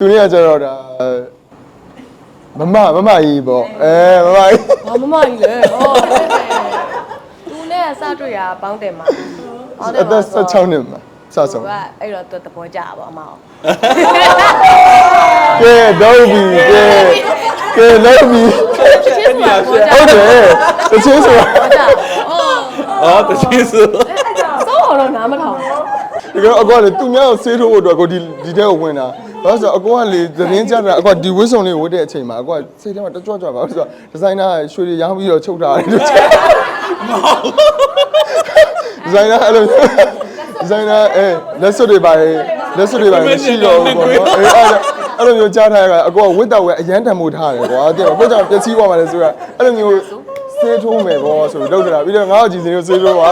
သူတွေကကျတော့ဒါမမမမကြီးပေါ့အဲမမကြီးဘာမမကြီးလဲဟောသူနဲ့စတွေ့ရပေါင်းတယ်မှာပေါင်းတယ်အသက်16နှစ်မှာစဆုံးကအဲ့တော့သူသဘောကျတာပေါ့အမအောင်ကဲတော့ပြီကဲကဲတော့ပြီချင်းပါဟုတ်တယ်တချင်းဆိုအော်တချင်းဆိုစောတော့နားမထောင်ဒီကတော့အကောလည်းသူများကိုဆေးထိုးဖို့အတွက်ကိုဒီဒီတဲ့ကိုဝင်တာ ဘာလို့ဆိုအကွာလေသတင်းကြတာအကွာဒီဝစ်စုံလေးဝတ်တဲ့အချိန်မှာအကွာစိတ်ထဲမှာတကြွကြွပါလို့ဆိုတော့ဒီဇိုင်နာရွှေတွေရောင်းပြီးတော့ချုပ်ထားတယ်လို့ဒီဇိုင်နာအဲ့လိုဒီဇိုင်နာအဲလက်စွပ်တွေပါလက်စွပ်တွေပါမရှိတော့ဘူးပေါ့နော်အဲအဲ့လိုမျိုးကြားထားရတာအကွာဝတ်တော့ဝဲအရန်တံမိုးထားတယ်ကွာတဲ့ကိုကြောင့်ပျက်စီးသွားမှလည်းဆိုတာအဲ့လိုမျိုးဆေးထိုးမယ်ပေါ့ဆိုပြီးလုပ်ကြတာပြီးတော့ငါ့ကိုကြည်စင်ကိုဆေးထိုးပါ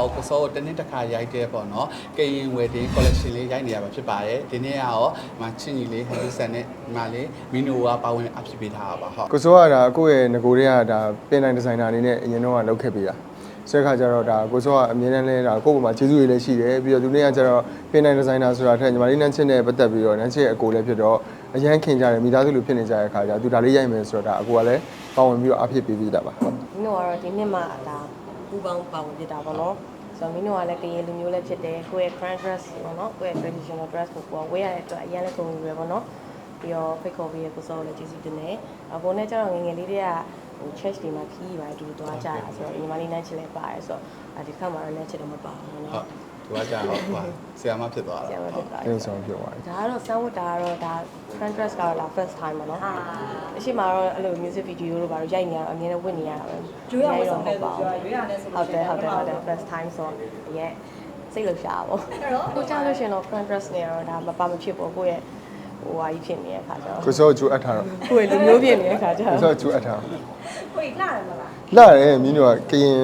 ကတော့ကိုစောကိုတနေ့တစ်ခါရိုက်တဲ့ပေါ့နော်ကရင်ဝယ်တင် collection လေးရိုက်နေရမှာဖြစ်ပါတယ်ဒီနေ့ကတော့မချင်းကြီးလေးဟန်ဒီဆန်နဲ့ဒီမှာလေးမီနိုကပါဝင်အဖြစ်ပေးထားတာပါဟုတ်ကိုစိုးကဒါကိုယ့်ရဲ့ငကိုတွေကဒါပင်တိုင်းဒီဇိုင်နာအနေနဲ့အရင်တော့ကလုပ်ခဲ့ပေးတာဆိုတဲ့အခါကျတော့ဒါကိုစိုးကအမြဲတမ်းလဲဒါကိုယ့်ဘုံမှာကျေးဇူးတွေလည်းရှိတယ်ပြီးတော့သူနေ့ကကျတော့ပင်တိုင်းဒီဇိုင်နာဆိုတာထက်ညီမလေးနန်းချင်းနဲ့ပတ်သက်ပြီးတော့နန်းချင်းရဲ့အကိုလည်းဖြစ်တော့အရန်ခင်ကြတယ်မိသားစုလိုဖြစ်နေကြတဲ့အခါကျသူဒါလေးရိုက်မယ်ဆိုတော့ဒါအကိုကလည်းပါဝင်ပြီးတော့အဖြစ်ပေးပြီးတာပါဟုတ်မင်းတို့ကတော့ဒီနှစ်မှဒါပူပေါင်းပါဝင်ဖြစ်တာပေါ့နော် ဆိုတော့မင်းတို့ကလည်းကရင်လူမျိုးလည်းဖြစ်တယ်ကိုယ့်ရဲ့ grand dress ပေါ့နော်ကိုယ့်ရဲ့ traditional dress ကိုကိုယ်ဝေးရတဲ့အတွက်အရင်လည်းကုန်ပြီပဲပေါ့နော်ပြီးတော့ဖိတ်ခေါ်ပြီးရကိုစောလည်းကျေးဇူးတင်တယ်အပေါ်နဲ့ကျတော့ငယ်ငယ်လေးတွေကဟို church တွေမှာခီးပါတူတူသွားကြတာဆိုတော့ညီမလေးနန်းချစ်လည်းပါတယ်ဆိုတော့ဒီခါမှာလည်းနန်းချစ်တော့မပါဘူးဟုနော်တ် သူကကြာတော့ဟိုဆီယာမဖြစ်သွားဆတာရာမဖြစ်သွားအဲ့လိုဆိုပြောသွားတယ်ဒါကတော့ sound တာကတော့ဒါ friend dress ကတော့ဒါ first time ပေါ့နော်အရှိမတော့အဲ့လို music video တို့ဘာလို့ရိုက်နေရတော့အမြဲတမ်းဝတ်နေရတာပဲကျွေးရဝတ်ဆောင်လဲဟုတ်ပါကျွေးဘူးရရွေးရလဲဆိုဟုတ်တယ်ဟုတ်တယ်ဟုတ်တယ် first time ဆိုတော့ရဲ့စိတ်လှရှားပေါ့ကိုကြားလို့ရှရင်တော့ friend dress နေရတော့ဒါမပါမဖြစ်ပေါ့ကိုယ့်ရဲ့ ဟိုဟာကြီးဖြစ်နေတဲ့ခါကျတော့ကိုစိုးကကျိုးအပ်ထားတော့ကိုယ့်ရဲ့လူမျိုးဖြစ်နေတဲ့ခါကျကိုတော့စိုးကကျိုးအပ်ထားကိုကြီးလာတယ်မလားလာတယ်မင်းတို့ကကရင်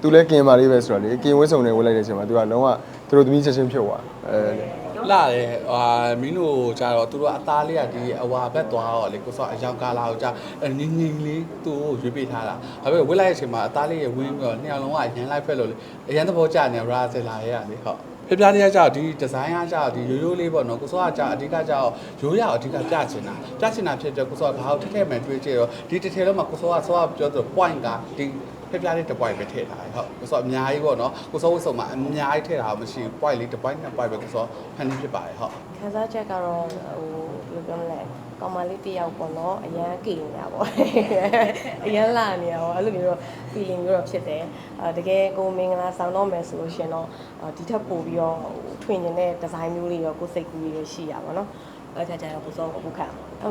သူလည်းကရင်ပါလေးပဲဆိုတော့လေကရင်ဝတ်စုံတွေဝတ်လိုက်တဲ့အချိန်မှာသူကလုံးဝသူတို့သမီးချက်ချင်းဖြစ်သွားအဲလာတယ်ဟာမင်းတို့ကြာတော့သူတို့အသားလေးကဒီအဝါဘက်သွားတော့လေကိုစောအယောင်ကားလာကိုကြာနင်းနင်းလေးသူ့ကိုရွေးပေးထားတာဒါပေမဲ့ဝစ်လိုက်တဲ့အချိန်မှာအသားလေးရဝင်းပြီးတော့နှစ်ယောက်လုံးကရန်လိုက်ဖက်လို့လေအရန်သဘောကျနေရာဇယ်လာရဲ့ကလေဟုတ် ပြပြလေးကကြာဒီဒီဇိုင်းကကြာဒီရိုးရိုးလေးပေါ့နော်ကိုစောကကြာအဓိကကြာရိုးရအဓိကပြချင်တာပြချင်တာဖြစ်တဲ့ကိုစောကဘာလို့ထက်ထက်မှန်တွေးကြည့်တော့ဒီတစ်ထည်လုံးမှာကိုစောကစောကပြောဆို point ကဒီဖျက်ပြားလေးတစ် point ပဲထည့်ထားတယ်ဟုတ်ကိုစောအများကြီးပေါ့နော်ကိုစောဝတ်စုံမှာအများကြီးထည့်ထားတာမရှိဘူး point လေးတစ် point နှစ် point ပဲကိုစောဖန်တီးဖြစ်ပါတယ်ဟုတ်ခံစားချက်ကတော့ဟိုဘယ်လိုပြောမလဲ ကောင်မလေးတစ်ယောက်ပေါ့နော်အရန်ကိနေတာပေါ့အရန်လာနေတာပေါ့အဲ့လိုမျိုးတော့ feeling မျိုးတော့ဖြစ်တယ်အဲတကယ်ကိုမင်္ဂလာဆောင်တော့မယ်ဆိုလို့ရှင်တော့ဒီထက်ပိုပြီးတော့ထွင်နေတဲ့ design မျိုးလေးရောကိုစိတ်ကူးလေးရှိရပါတော့အဲ့ခါကျတော့ကိုစောကိုခံ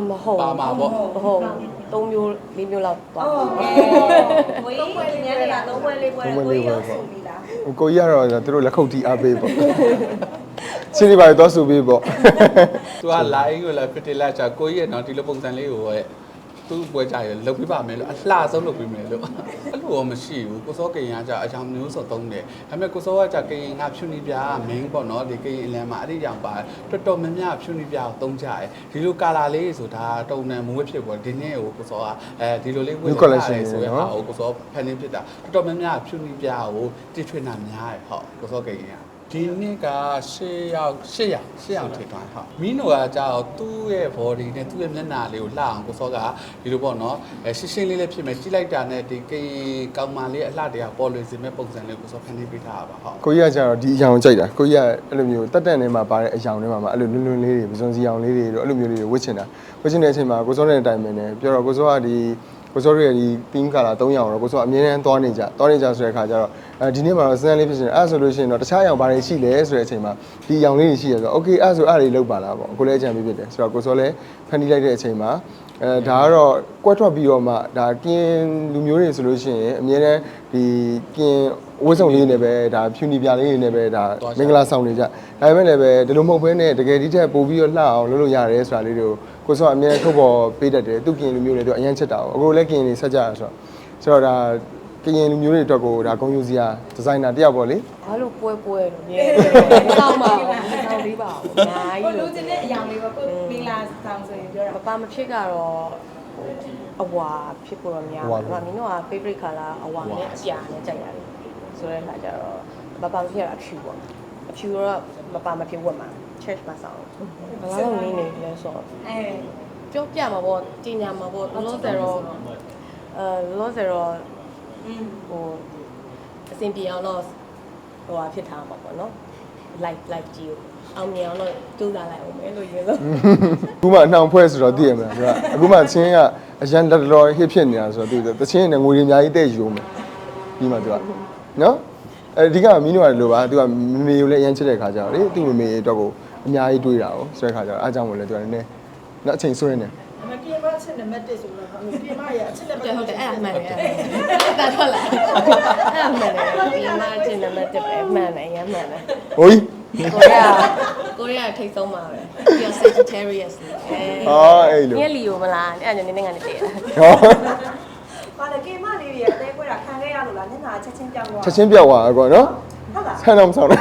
မဟုတ်ပါမှာပေါ့မဟုတ်သုံးမျိုးလေးမျိုးလောက်သွားဟုတ်ကဲ့ဝေးညနေကသုံးပွဲလေးပွဲကိုကြီးရောက်ဆိုပြီးလားဟိုကိုကြီးကတော့သူတို့လက်ခုပ်တီးအားပေးပေါ့ ချင်းဒီပါတော့ဆူပေးပေါ့သူက line ကိုလည်း fit လိုက်ချာကိုကြီးရဲ့နော်ဒီလိုပုံစံလေးကိုရဲ့သူ့ပွဲကြရလုပ်ပြပါမယ်လို့အလှဆုံးလုပ်ပြမယ်လို့အဲ့လိုတော့မရှိဘူးကိုစောကရင်ကကြာအကြောင်းမျိုးစုံသုံးတယ်ဒါပေမဲ့ကိုစောကကြာကရင်ကဖြူနီပြား main ပေါ့နော်ဒီကရင်အလန်မှာအဲ့ဒီကြောင်ပါတော်တော်များများဖြူနီပြားကိုသုံးကြတယ်ဒီလိုကာလာလေးဆိုတာတုံနံမွေးဖြစ်ပေါ့ဒီနေ့ကိုကိုစောကအဲဒီလိုလေးဝယ်ထားတယ်ဆိုရင်ဟာကိုကိုစောဖန်နေဖြစ်တာတော်တော်များများဖြူနီပြားကိုတိထွေးနာများတယ်ဟုတ်ကိုစောကရင်က ဒီနေ့က6ရောက်8ရောက်8ရောက်ထိသွားဟုတ်မီနိုကကြာတော့သူ့ရဲ့ body နဲ့သူ့ရဲ့မျက်နှာလေးကိုလှအောင်ကိုစောကဒီလိုပေါ့နော်အဲရှင်းရှင်းလေးလေးဖြစ်မယ်ကြည့်လိုက်တာနဲ့ဒီကေကောင်မလေးအလှတရားပေါ်လွင်စေမဲ့ပုံစံလေးကိုစောဖန်တီးပေးထားတာပါဟုတ်ကိုကြီးကကျတော့ဒီအယောင်ကြိုက်တာကိုကြီးကအဲ့လိုမျိုးတက်တက်နေမှာပါတဲ့အယောင်တွေမှာအဲ့လိုလွန်းလွန်းလေးတွေပစုံစီအောင်လေးတွေတို့အဲ့လိုမျိုးလေးတွေဝတ်ချင်တာဝတ်ချင်တဲ့အချိန်မှာကိုစောနဲ့အတိုင်ပင်နေပြောတော့ကိုစောကဒီ ကိုစောရဲ့ဒီ pink color 3ရောင်တော့ကိုစောအမြဲတမ်းသွားနေကြသွားနေကြဆိုတဲ့အခါကျတော့အဲဒီနေ့မှာတော့စမ်းလေးဖြစ်နေအဲ့ဆိုလို့ရှိရင်တော့တခြားအယောင်ဘာတွေရှိလဲဆိုတဲ့အချိန်မှာဒီအယောင်လေးတွေရှိရဆိုတော့ okay အဲ့ဆိုအဲ့တွေလောက်ပါလားပေါ့ကိုလည်းအကြံပေးဖြစ်တယ်ဆိုတော့ကိုစောလည်းဖန်တီးလိုက်တဲ့အချိန်မှာအဲဒါကတော့ကွက်ထွက်ပြီးတော့မှဒါကင်းလူမျိုးတွေဆိုလို့ရှိရင်အမြဲတမ်းဒီကင်းဝတ်စုံလေးနဲ့ပဲဒါဖြူနီပြလေးတွေနဲ့ပဲဒါမင်္ဂလာဆောင်နေကြဒါပေမဲ့လည်းပဲဒီလိုမဟုတ်ဘဲနဲ့တကယ်ဒီထက်ပိုပြီးတော့လှအောင်လုပ်လို့ရတယ်ဆိုတာလေးတွေကို ကိုစောအမြဲထုတ်ပေါ်ပေးတတ်တယ်သူကင်းလူမျိုးတွေတော့အရင်ချက်တာ哦အခုလည်းကင်းနေဆက်ကြရဆိုတော့ဆိုတော့ဒါကရင်လူမျိုးတွေအတွက်ကိုဒါဂုဏ်ယူစရာဒီဇိုင်နာတစ်ယောက်ပေါ့လေဘာလို့ပွဲပွဲလို့မြဲတယ်စောင်းပါအောင်စောင်းလေးပါအောင်အများကိုကြီးလူလို့ကျင်တဲ့အရာလေးပေါ့ကိုမင်္ဂလာဆောင်ဆိုရင်ပြောတာမပါမဖြစ်ကတော့အဝါဖြစ်ဖို့တော့များတယ်။ဒါမင်းတို့က favorite color အဝါနဲ့အပြာနဲ့ကြိုက်ရတယ်။ဆိုတဲ့အခါကျတော့မပါမဖြစ်တော့အဖြူပေါ့။ အဖြူတော့မပါမဖြစ်ဝတ်မှာ church မှာဆောင်။ဘာလို့နင်းနေလဲဆိုတော့အဲပြောပြမှာပေါ့ကြီးညာမှာပေါ့လောလောဆယ်တော့အဲလောလောဆယ်တော့อืมဟိုအဆင်ပြေအောင်တော့ဟိုဟာဖြစ်ထားမှာပေါ့နော် live live ကြည့်အောင်မြင်အောင်တော့ကြိုးစားလိုက်အောင်မယ်လို့ရင်းလို့အခုမှအနှောင်ဖွဲ့ဆိုတော့သိရမလားသူကအခုမှချင်းကအရန်တော်တော် hit ဖြစ်နေတာဆိုတော့သူတချင်းနဲ့ငွေတွေအများကြီးတဲ့ယူမယ်ပြီးမှသူကနော် အဲဒီကမင်းတို့ကလိုပါသူကမမေကိုလည်းအရန်ချစ်တဲ့ခါကျတော့လေသူ့မမေအတွက်ကိုအများကြီးတွေးတာ哦ဆိုတဲ့ခါကျတော့အားကြောင့်မို့လဲသူကလည်းနည်းနော်အချိန်ဆွဲနေအမပြေမအချက်နံပါတ်1ဆိုတော့အမပြေမရဲ့အချက်နံပါဟုတ်တ်တယ်ဟုတ်တယ်အဲ့ဒါမှန်တယ်တာထွက်လာအဲ့ဒါမှန်တယ်ဒီမှာချင်းနံပါတ်1ပဲမှန်တယ်ရမ်းမှန်တယ်ဟိုကြီးကိုရီးယားကိုရီးယားထိတ်ဆုံးပါပဲပြီးတော့ Sagittarius အဲအော်အဲ့လိုညက်လီကိုမလားအဲ့ဒါညနေနေကနေတည်တာဟော ပါလေကေမလေးတွေအသေးခွဲတာခံခဲ့ရလို့လားညနာချက်ချင်းပြောင်းသွားချက်ချင်းပြောက်သွားကောနော်ဟုတ်လားဆန်းတော့မဆောင်နဲ့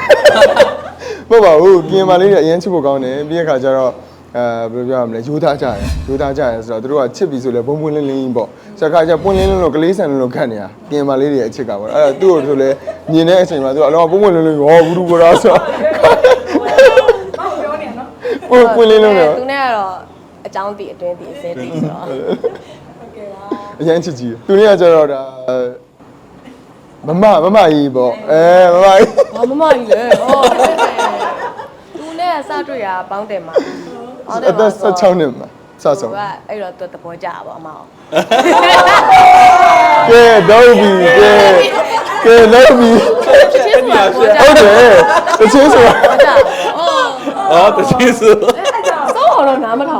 မဟုတ်ပါဘူးပြင်မာလေးတွေအရင်ချစ်ဖို့ကောင်းတယ်ပြီးတဲ့ခါကျတော့အဲဘယ်လိုပြောရမလဲယူသားကြတယ်ယူသားကြတယ်ဆိုတော့သူတို့ကချစ်ပြီဆိုလဲဘုံဘုံလင်းလင်းပေါ့ဆိုတော့ခါကျပွင့်လင်းလင်းလို့ကလေးဆန်လင်းလို့ခတ်နေတာပြင်မာလေးတွေအချစ်ကပေါ့အဲ့ဒါသူ့ကိုဆိုလဲမြင်တဲ့အချိန်မှာသူကအလောဘုံဘုံလင်းလင်းဟောဘူးလူကောဆိုတော့ဘာပြောနေနော်ပွင့်ပွင့်လင်းလင်းတော့သူနဲ့ကတော့အကြောင်းတည်အတွင်းတည်အစဲတည်ဆိုတော့ဟုတ်ကဲ့ပါ အရင်ချစ်ကြီးသူနဲ့ကကျတော့ဒါမမမမကြီးပေါ့အဲမမကြီးဟောမမကြီးလေဟောသူနဲ့စတွေ့ရပေါင်းတယ်မှာပေါင်းတယ်အမှာသက်ဆိုတော့16နှစ်မှာစသူဆုံးကအဲ့တော့သူသဘောကျတာပေါ့အမအောင်ကဲတော့ပြီကဲကဲလောက်ပြီချစ်စွာသဘောကျဟုတ်တယ်တချင်းဆိုတာ သဘောကျတာဟော哦，这就是。ဆိုတော့နားမထောင်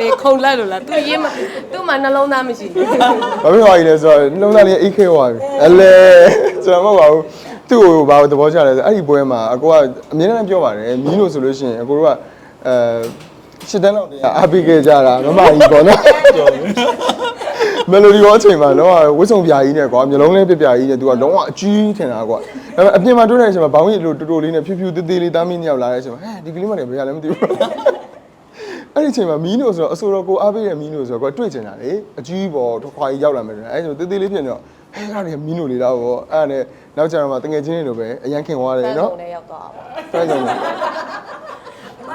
နေခုံလိုက်လို့လားသူရေးမသူ့မှာနှလုံးသားမရှိဘူးဘာဖြစ်သွားကြီးလဲဆိုတော့လုံးသားလေးအိတ်ခဲသွားပြီအလဲကျွန်တော်မဟုတ်ပါဘူးသူ့ကိုဘာလို့သဘောကျလဲဆိုအဲ့ဒီပွဲမှာအကိုကအမြဲတမ်းပြောပါတယ်မီးလို့ဆိုလို့ရှိရင်အကိုတို့ကအဲရှစ်တန်းလောက်တည်းအားပေးခဲ့ကြတာမမကြီးပေါ့နော်မယ်လိုဒီရောအချိန်မှာတော့ဝစ်စုံပြာကြီးနဲ့ကွာမျိုးလုံးလေးပြပြကြီးနဲ့သူကလုံးဝအကြီးထင်တာကွာဒါပေမဲ့အပြင်မှာတွေ့တဲ့အချိန်မှာဘောင်းကြီးလိုတူတူလေးနဲ့ဖြူဖြူသေးသေးလေးသားမင်းညောက်လာတဲ့အချိန်မှာဟဲ့ဒီကလေးမလည်းဘယ်ရလဲမသိဘူး အဲ့ဒီအချိန်မှာမီးနိုဆိုတော့အဆိုတော်ကိုအားပေးတဲ့မီးနိုဆိုတော့ကိုတွေ့ကျင်တာလေအကြီးပေါ်ထွခွာကြီးရောက်လာမယ်ဆိုတော့အဲ့ဒါဆိုတေးသေးလေးဖြစ်နေတော့ဟဲ့ကနေမီးနိုလေးတော့ဗောအဲ့ဒါနဲ့နောက်ကျတော့မှတငယ်ချင်းတွေလိုပဲအရန်ခင်သွားတယ်နော်နဲ့ရောက်သွားပါဖဲဆုံးတယ်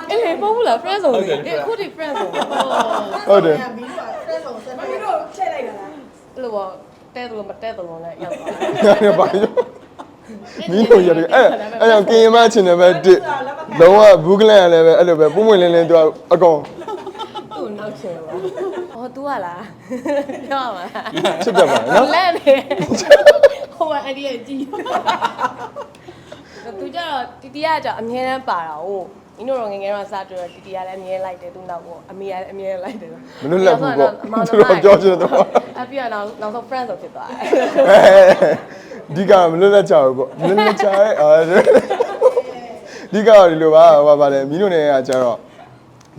အေးမဟုတ်ဘူးလား friend ဆုံးလေအခုဒီ friend ဆုံးဟုတ်တယ်ဘီတို့ကဖရက်ဆောင်စက်ဘီတို့ချက်လိုက်တာလားအဲ့လိုပေါ့တဲ့သူမတဲ့သူနဲ့ရောက်သွားညနေပါရော မီးနိုရတယ်အဲ့အဲ့တော့ကင်မချင်တယ်ပဲတစ်လုံးဝဘူးကလန်ကလည်းပဲအဲ့လိုပဲပုံမွင့်လင်းလင်းသူကအကောင်သူ့နောက်ချင်ပါဟော तू ကလားပြောပါချစ်တတ်ပါနော်လက်နေဟိုအဲ့ဒီကြည့်သူကြတော့တီတီကကြအမြဲတမ်းပါတာဟုတ်မင်းတို့တော့ငယ်ငယ်တော့စတွေ့တော့တီတီကလည်းအမြဲလိုက်တယ်သူနောက်ပေါ့အမေကလည်းအမြဲလိုက်တယ်မလွတ်လပ်ဘူးပေါ့သူတို့ပြောချင်တယ်ပေါ့အပြည့်တော့နောက်ဆုံး friend ဆိုဖြစ်သွားတယ် ဒီကမလွတ်လပ်ကြဘူးပေါ့မလွတ်လပ်ကြရဲ့အာဒီကဒီလိုပါဟောပါလေမီးတို့နေကကြတော့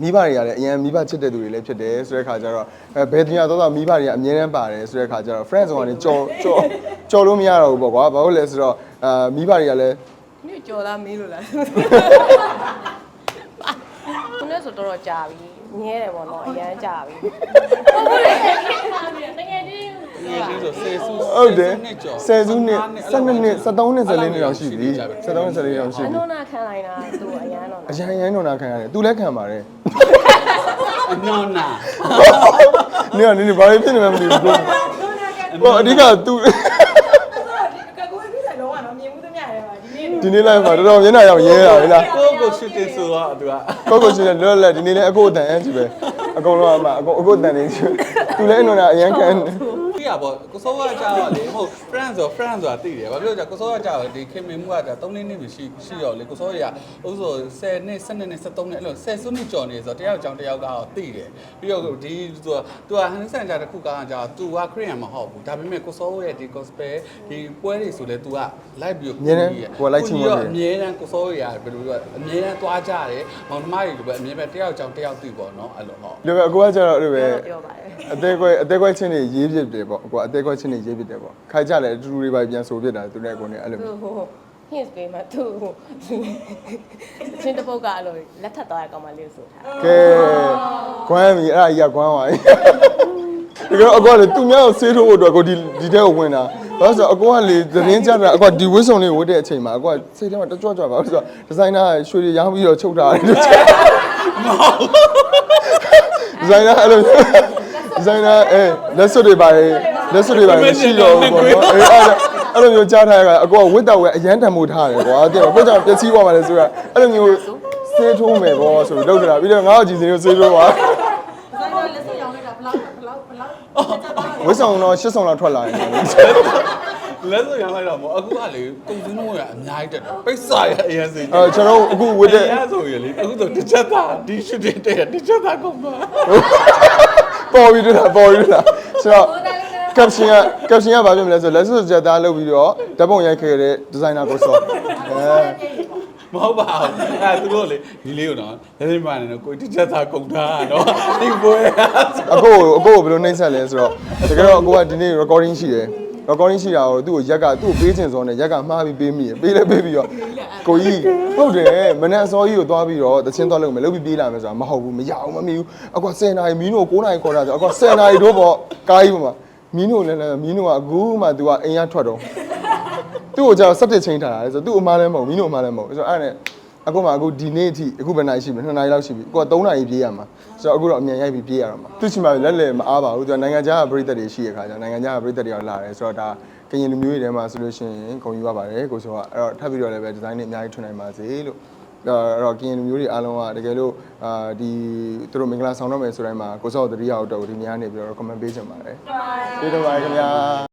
မိဘတွေကလည်းအရင်မိဘချစ်တဲ့သူတွေလည်းဖြစ်တယ်ဆိုတဲ့ခါကျတော့အဲဘယ်တင်ရတော့မိဘတွေကအမြဲတမ်းပါတယ်ဆိုတဲ့ခါကျတော့ friend ဆိုတာနေကြော်ကြော်ကြော်လို့မရတော့ဘူးပေါ့ကွာဘာလို့လဲဆိုတော့အာမိဘတွေကလည်းညကြော်လားမေးလို့လားသူနဲ့ဆိုတော့တော်ကြာပြီမြဲတယ်ပေါ့နော်အရန်ကြာပြီဟုတ်တယ်တကယ် ကြီးဒီချင်းဆိုဆယ်စုဟုတ်တယ်နှစ်ကျော်ဆယ်စုနှစ်12နှစ်13နှစ်14နှစ်လောက်ရှိပြီ13နှစ်14လောက်ရှိအပြီနုနာခံလိုက်တာသူအရန်တော့အရန်ရန်တော့နာခံရတယ်သူလည်းခံပါတယ်အနော်နာနေကနင်းဘာလို့ဖြစ်နေမှမသိဘူးပေါ့အဓိကသူကကိုယ်ပြီးဆိုင်တော့ကတော့မြင်မှုသမျှရဲပါဒီနေ့ဒီနေ့လိုက်မှာတော်တော်မျက်နှာရောက်ရဲတာလေလားကိုကိုရှစ်တင်ဆိုတော့သူကကိုကိုရှင်လည်းလွတ်လပ်ဒီနေ့လည်းအကိုအတန်အန်းကြည့်ပဲအကုန်လုံးအမအကုန်အကိုအတန်နေကြည့်သူလည်းအနွန်တာအရန်ခံတ ယ်ပြရပေါ့ကိုစောကကြာတော့လေဟုတ် friend ဆို friend ဆိုတာသိတယ်ဘာဖြစ်လို့ကြာကိုစောကကြာတော့ဒီခင်မင်မှုကကြာ3နှစ်နှစ်မရှိရှိရောလေကိုစောရဥဆို10နှစ်12နှစ်13နှစ်အဲ့လို10စုနှစ်ကျော်နေဆိုတော့တယောက်ကြောင့်တယောက်ကတော့သိတယ်ပြီးတော့ဒီဆိုသူကဟန်ဆန်ကြာတစ်ခုကကြာသူကခရစ်ယာန်မဟုတ်ဘူးဒါပေမဲ့ကိုစောရဲ့ဒီ gospel ဒီပွဲတွေဆိုလေ तू က live ပြီးအမြဲတမ်းကိုယ်လိုက်ချင်လို့အမြဲတမ်းကိုစောရဘယ်လိုပြောအမြဲတမ်းသွားကြတယ်မောင်နှမတွေလိုပဲအမြဲပဲတယောက်ကြောင့်တယောက်သိပေါ့နော်အဲ့လိုဟုတ်ဒီပဲအကိုကကျတော့အဲ့လိုပဲပြောပါတယ်အသေးကွဲအသေးကွဲချင်းတွေရေးပြစ်တယ်ပေါ့ပေါ့အကွာအသေးခွက်ချင်းနေရေးဖြစ်တယ်ပေါ့ခိုင်ကြတယ်အတူတူတွေပါပြန်ဆိုဖြစ်တာသူနဲ့ကိုနေအဲ့လိုသူမျိုးဟို hints ပေးမှသူချင်းတစ်ပုတ်ကအဲ့လိုလက်ထပ်သွားရကောင်မလေးကိုဆိုထားကဲကွမ်းပြီအဲ့ဒါကြီးကကွမ်းသွားပြီဒီကတော့အကွာလေသူများကိုဆေးထိုးဖို့အတွက်ကိုဒီဒီတဲ့ကိုဝင်တာဘာလို့ဆိုအကွာလေသတင်းကြတာအကွာဒီဝစ်စုံလေးဝတ်တဲ့အချိန်မှာအကွာစိတ်ထဲမှာတကြွကြွပါလို့ဆိုတော့ဒီဇိုင်နာရွှေတွေရောင်းပြီးတော့ချုပ်ထားတယ်လို့ဒီဇိုင်နာအဲ့လို ဒီဇိုင်နာအဲလက်စွပ်တွေပါလက်စွပ်တွေပါမရှိတော့ဘူးပေါ့နော်အဲအဲ့လိုမျိုးကြားထားရတာအကွာဝတ်တော့ဝဲအရန်တံမိုးထားတယ်ကွာတဲ့ကိုကြောင့်ပျက်စီးသွားမှလည်းဆိုတာအဲ့လိုမျိုးဆေးထိုးမယ်ပေါ့ဆိုပြီးလုပ်ကြတာပြီးတော့ငါ့ကိုကြည်စင်းကိုဆေးထိုးပါဆိုတော့လက်စွပ်ရောင်းလိုက်တာဘလောက်ဘလောက်ဘလောက်ဝစ်ဆောင်တော့ရှစ်ဆောင်လောက်ထွက်လာတယ် လက်စွပ်ရမ်းလိုက်တော့မဟုတ်အခုကလေကုန်စင်းတော့ကအများကြီးတက်တယ်ပိတ်စာရအရင်စီအဲကျွန်တော်အခုဝတ်တဲ့ရဆိုရလေအခုဆိုတစ်ချက်သားဒီရှူတင်တဲ့တစ်ချက်သားကုန်သွားပေါ်ပြီးတော့ပေါ်ပြီးတော့ဆိုတော့ caption က caption ကဘာဖြစ်မလဲဆိုလက်စွပ်ချက်သားလုပ်ပြီးတော့ဓာတ်ပုံရိုက်ခဲ့တဲ့ဒီဇိုင်နာကိုစောအဲမဟုတ်ပါဘူးအဲသူတို့လေဒီလေးကိုတော့လက်စမှန်နေတော့ကိုတစ်ချက်သားကုန်ထားတော့ဒီပွဲအကိုကိုအကိုကိုဘယ်လိုနှိမ့်ဆက်လဲဆိုတော့တကယ်တော့အကိုကဒီနေ့ recording ရှိတယ် recording ရှိတာကိုသူ့ကိုရက်ကသူ့ကိုပေးချင်စောနဲ့ရက်ကမှားပြီးပေးမိရပေးလဲပေးပြီးတော့ကိုကြီးဟုတ်တယ်မနေ့အစောကြီးကိုသွားပြီးတော့တချင်းသွားလုပ်မယ်လုပ်ပြီးပြေးလာမယ်ဆိုတာမဟုတ်ဘူးမရအောင်မမီဘူးအကွာ10နာရီမီးနို့9နာရီခေါ်တာဆိုအကွာ10နာရီတို့ပေါ့ကားကြီးပေါ်မှာမီးနို့လည်းလည်းမီးနို့ကအခုမှ तू ကအိမ်ရထွက်တော့သူ့ကိုကြောက်ဆက်တစ်ချင်းထားတာလေဆိုတော့သူ့အမားလည်းမဟုတ်မင်းတို့အမားလည်းမဟုတ်ဆိုတော့အဲ့ဒါနဲ့ အခုမှအခုဒီနေ့အထိအခုဘယ်နိုင်ရှိပြီ2နာရီလောက်ရှိပြီအခုက3နာရီပြေးရမှာဆိုတော့အခုတော့အမြန်ရိုက်ပြီးပြေးရတော့မှာသူ့ချင်မှလက်လက်မအားပါဘူးသူကနိုင်ငံခြားကပြည်သက်တွေရှိရခါကျနိုင်ငံခြားကပြည်သက်တွေရောက်လာတယ်ဆိုတော့ဒါကရင်လူမျိုးတွေထဲမှာဆိုလို့ရှိရင်ဂုဏ်ယူရပါတယ်ကိုဆိုတော့အဲ့တော့ထပ်ပြီးတော့လည်းပဲဒီဇိုင်းတွေအများကြီးထွင်နိုင်ပါစေလို့အဲ့တော့ကရင်လူမျိုးတွေအားလုံးကတကယ်လို့အာဒီသူတို့မင်္ဂလာဆောင်တော့မယ်ဆိုတိုင်းမှာကိုစောတတိယအောင်တော့ဒီများနေပြီးတော့ comment ပေးချင်ပါတယ်ကျေးဇူးပါတယ်ခင်ဗျာ